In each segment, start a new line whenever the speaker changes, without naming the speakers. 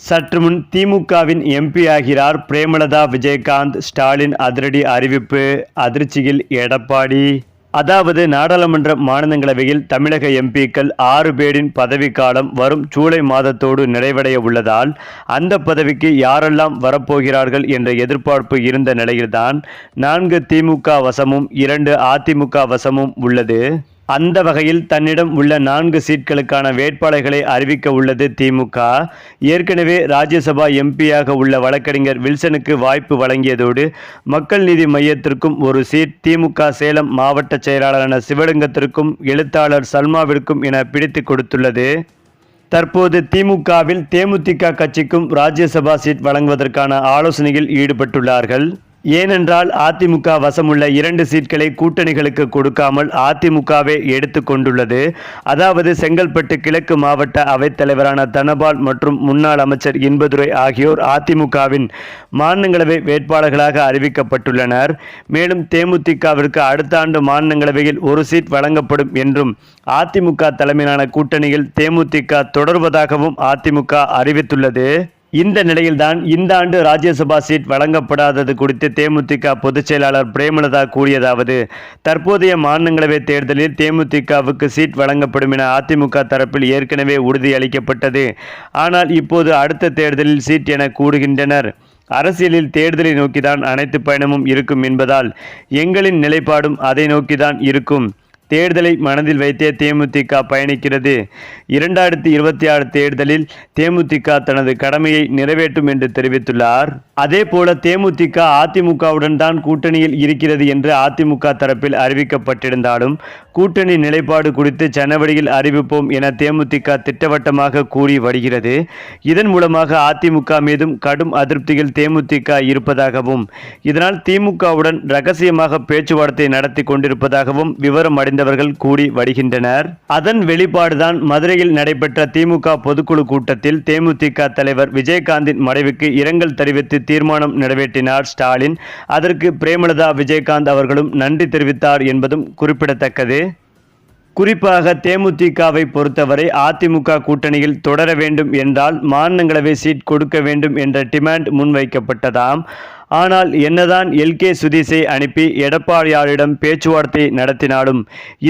சற்று முன் திமுகவின் எம்பி ஆகிறார் பிரேமலதா விஜயகாந்த். ஸ்டாலின் அதிரடி அறிவிப்பு அதிர்ச்சியில் எடப்பாடி. அதாவது நாடாளுமன்ற மாநிலங்களவையில் தமிழக எம்பிக்கள் ஆறு பேரின் பதவிக்காலம் வரும் ஜூலை மாதத்தோடு நிறைவடைய உள்ளதால் அந்த பதவிக்கு யாரெல்லாம் வரப்போகிறார்கள் என்ற எதிர்பார்ப்பு இருந்த நிலையில்தான் நான்கு திமுக வசமும் இரண்டு அதிமுக வசமும் உள்ளது. அந்த வகையில் தன்னிடம் உள்ள நான்கு சீட்களுக்கான வேட்பாளர்களை அறிவிக்க உள்ளது திமுக. ஏற்கனவே ராஜ்யசபா எம்பியாக உள்ள வழக்கறிஞர் வில்சனுக்கு வாய்ப்பு வழங்கியதோடு மக்கள் நீதி மையத்திற்கும் ஒரு சீட் திமுக சேலம் மாவட்ட செயலாளரான சிவலிங்கத்திற்கும் எழுத்தாளர் சல்மாவிற்கும் என பிடித்து கொடுத்துள்ளது. தற்போது திமுகவில் தேமுதிக கட்சிக்கும் ராஜ்யசபா சீட் வழங்குவதற்கான ஆலோசனையில் ஈடுபட்டுள்ளார்கள். ஏனென்றால் அதிமுக வசமுள்ள இரண்டு சீட்களை கூட்டணிகளுக்கு கொடுக்காமல் அதிமுகவே எடுத்து கொண்டுள்ளது. அதாவது செங்கல்பட்டு கிழக்கு மாவட்ட அவைத்தலைவரான தனபால் மற்றும் முன்னாள் அமைச்சர் இன்பதுரை ஆகியோர் அதிமுகவின் மாநிலங்களவை வேட்பாளர்களாக அறிவிக்கப்பட்டுள்ளனர். மேலும் தேமுதிகவிற்கு அடுத்த ஆண்டு மாநிலங்களவையில் ஒரு சீட் வழங்கப்படும் என்றும் அதிமுக தலைமையிலான கூட்டணியில் தேமுதிக தொடர்வதாகவும் அதிமுக அறிவித்துள்ளது. இந்த நிலையில்தான் இந்த ஆண்டு ராஜ்யசபா சீட் வழங்கப்படாதது குறித்து தேமுதிக பொதுச் செயலாளர் பிரேமலதா கூறியதாவது தற்போதைய மாநிலங்களவை தேர்தலில் தேமுதிகவுக்கு சீட் வழங்கப்படும் என அதிமுக தரப்பில் ஏற்கனவே உறுதியளிக்கப்பட்டது ஆனால் இப்போது அடுத்த தேர்தலில் சீட் என கூடுகின்றனர் அரசியலில் தேர்தலை நோக்கிதான் அனைத்து பயணமும் இருக்கும் என்பதால் எங்களின் நிலைப்பாடும் அதை நோக்கிதான் இருக்கும். தேர்தலை மனதில் வைத்தே தேமுதிக பயணிக்கிறது. இரண்டாயிரத்தி இருபத்தி ஆறு தேர்தலில் தேமுதிக தனது கடமையை நிறைவேற்றும் என்று தெரிவித்துள்ளார். அதேபோல தேமுதிக அதிமுகவுடன் தான் கூட்டணியில் இருக்கிறது என்று அதிமுக தரப்பில் அறிவிக்கப்பட்டிருந்தாலும் கூட்டணி நிலைப்பாடு குறித்து ஜனவரியில் அறிவிப்போம் என தேமுதிக திட்டவட்டமாக கூறி வருகிறது. இதன் மூலமாக அதிமுக மீதும் கடும் அதிருப்தியில் தேமுதிக இருப்பதாகவும் இதனால் திமுகவுடன் ரகசியமாக பேச்சுவார்த்தை நடத்தி கொண்டிருப்பதாகவும் விவரம் அடைந்த அடைந்தவர்கள் கூடி வருகின்றனர் அதன் வெளிப்பாடுதான் மதுரையில் நடைபெற்ற திமுக பொதுக்குழு கூட்டத்தில் தேமுதிக தலைவர் விஜயகாந்தின் மறைவுக்கு இரங்கல் தெரிவித்து தீர்மானம் நிறைவேற்றினார் ஸ்டாலின். அதற்கு பிரேமலதா விஜயகாந்த் அவர்களும் நன்றி தெரிவித்தார் என்பதும் குறிப்பிடத்தக்கது. குறிப்பாக தேமுதிகவை பொறுத்தவரை அதிமுக கூட்டணியில் தொடர வேண்டும் என்றால் மாநிலங்களவை சீட் கொடுக்க வேண்டும் என்ற டிமாண்ட் முன்வைக்கப்பட்டதாம். ஆனால் என்னதான் எல்கே சுதீஷை அனுப்பி எடப்பாடியாரிடம் பேச்சுவார்த்தை நடத்தினாலும்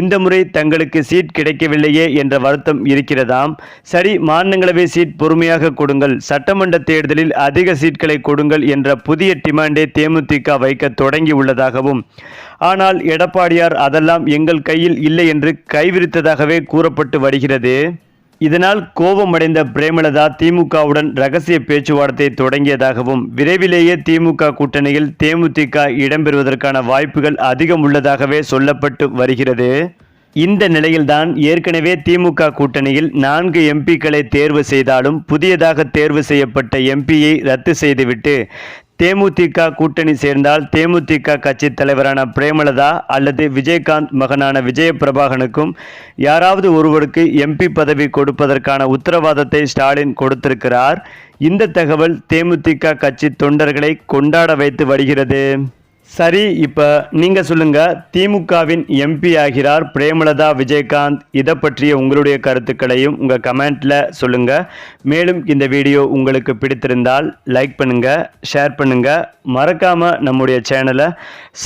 இந்த முறை தங்களுக்கு சீட் கிடைக்கவில்லையே என்ற வருத்தம் இருக்கிறதாம். சரி மாநிலங்களவை சீட் பொறுமையாக கொடுங்கள். சட்டமன்ற தேர்தலில் அதிக சீட்களை கொடுங்கள் என்ற புதிய டிமாண்டை தேமுதிக வைக்க தொடங்கி உள்ளதாகவும். ஆனால் எடப்பாடியார் அதெல்லாம் எங்கள் கையில் இல்லை என்று கைவிரித்ததாகவே கூறப்பட்டு வருகிறது. இதனால் கோபமடைந்த பிரேமலதா திமுகவுடன் ரகசிய பேச்சுவார்த்தை தொடங்கியதாகவும் விரைவிலேயே திமுக கூட்டணியில் தேமுதிக இடம்பெறுவதற்கான வாய்ப்புகள் அதிகம் உள்ளதாகவே சொல்லப்பட்டு வருகிறது. இந்த நிலையில்தான் ஏற்கனவே திமுக கூட்டணியில் நான்கு எம்பிக்களை தேர்வு செய்தாலும் புதியதாக தேர்வு செய்யப்பட்ட எம்பியை ரத்து செய்துவிட்டு தேமுதிக கூட்டணி சேர்ந்தால் தேமுதிக கட்சி தலைவரான பிரேமலதா அல்லது விஜயகாந்த் மகனான விஜயபிரபாகனுக்கும் யாராவது ஒருவருக்கு எம்பி பதவி கொடுப்பதற்கான உத்தரவாதத்தை ஸ்டாலின் கொடுத்திருக்கிறார். இந்த தகவல் தேமுதிக கட்சி தொண்டர்களை கொண்டாட வைத்து வருகிறது. சரி இப்போ நீங்கள் சொல்லுங்கள் திமுகவின் எம்பி ஆகிறார் பிரேமலதா விஜயகாந்த். இதை பற்றிய உங்களுடைய கருத்துக்களையும் உங்கள் கமெண்ட்டில் சொல்லுங்கள் மேலும் இந்த வீடியோ உங்களுக்கு பிடித்திருந்தால் லைக் பண்ணுங்கள் ஷேர் பண்ணுங்கள் மறக்காமல் நம்முடைய சேனலை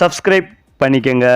சப்ஸ்கிரைப் பண்ணிக்கங்க.